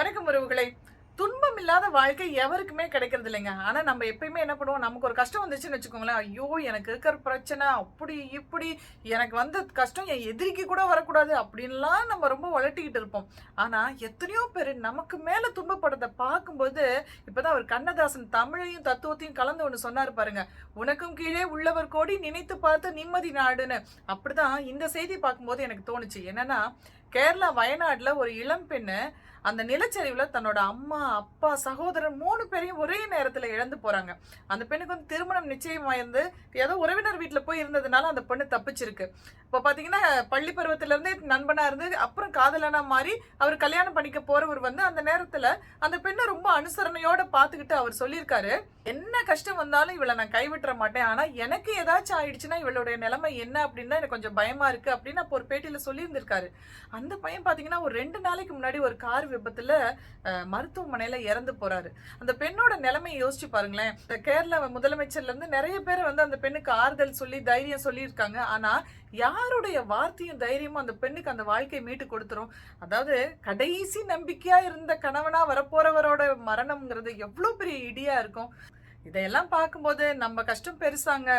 வணக்கம் உறவுகளை. துன்பம் இல்லாத வாழ்க்கை எவருக்குமே கிடைக்கிறது இல்லைங்க ஆனால் நம்ம எப்பயுமே என்ன பண்ணுவோம்? நமக்கு ஒரு கஷ்டம் வந்துச்சுன்னு வச்சுக்கோங்களேன். ஐயோ எனக்கு இருக்கிற பிரச்சனை அப்படி இப்படி எனக்கு வந்த கஷ்டம் என் எதிரிக்கு கூட வரக்கூடாது அப்படின்லாம் நம்ம ரொம்ப வளட்டிக்கிட்டு இருப்போம். ஆனால் எத்தனையோ பேர் நமக்கு மேலே துன்பப்படுறத பார்க்கும்போது இப்போ தான் அவர் கண்ணதாசன் தமிழையும் தத்துவத்தையும் கலந்து ஒன்று சொன்னார் பாருங்க. உனக்கும் கீழே உள்ளவர் கோடி நினைத்து பார்த்து நிம்மதி நாடுன்னு. அப்படிதான் இந்த செய்தி பார்க்கும்போது எனக்கு தோணுச்சு. என்னன்னா கேரளா வயநாட்டில் ஒரு இளம் பெண்ணு அந்த நிலச்சரிவில் தன்னோட அம்மா அப்பா சகோதரன் மூணு பேரையும் ஒரே நேரத்தில் இழந்து போகிறாங்க அந்த பெண்ணுக்கு வந்து திருமணம் நிச்சயமாயிருந்து ஏதோ உறவினர் வீட்டில் போய் இருந்ததுனால அந்த பொண்ணு தப்பிச்சிருக்கு. இப்போ பார்த்தீங்கன்னா பள்ளி பருவத்திலேருந்தே இருந்தே இருந்து அப்புறம் காதலனா மாறி அவர் கல்யாணம் பண்ணிக்க போகிறவர் வந்து அந்த நேரத்தில் அந்த பெண்ணை ரொம்ப அனுசரணையோட பார்த்துக்கிட்டு அவர் சொல்லியிருக்காரு. என்ன கஷ்டம் வந்தாலும் இவளை நான் கைவிட்டுற மாட்டேன். ஆனால் எனக்கு ஏதாச்சும் ஆயிடுச்சுன்னா இவளுடைய நிலைமை என்ன அப்படின்னா எனக்கு கொஞ்சம் பயமாக இருக்குது அப்படின்னு அப்போ ஒரு பேட்டியில் சொல்லியிருந்திருக்காரு. அந்த பையன் பார்த்தீங்கன்னா ஒரு ரெண்டு நாளைக்கு முன்னாடி ஒரு கார் விபத்துல மருத்துவமனையில இறந்து போறாரு. அந்த பெண்ணோட நிலைமை யோசிச்சு பாருங்களேன். இந்த கேரள முதலமைச்சர்ல இருந்து நிறைய பேர் வந்து அந்த பெண்ணுக்கு ஆறுதல் சொல்லி தைரியம் சொல்லியிருக்காங்க. ஆனா யாருடைய வார்த்தையும் தைரியமும் அந்த பெண்ணுக்கு அந்த வாழ்க்கையை மீட்டு கொடுத்துரும்? அதாவது கடைசி நம்பிக்கையா இருந்த கணவனா வரப்போறவரோட மரணம்ங்கிறது எவ்வளவு பெரிய இடியா இருக்கும்? இதையெல்லாம் பார்க்கும்போது நம்ம கஷ்டம் பெருசாங்க.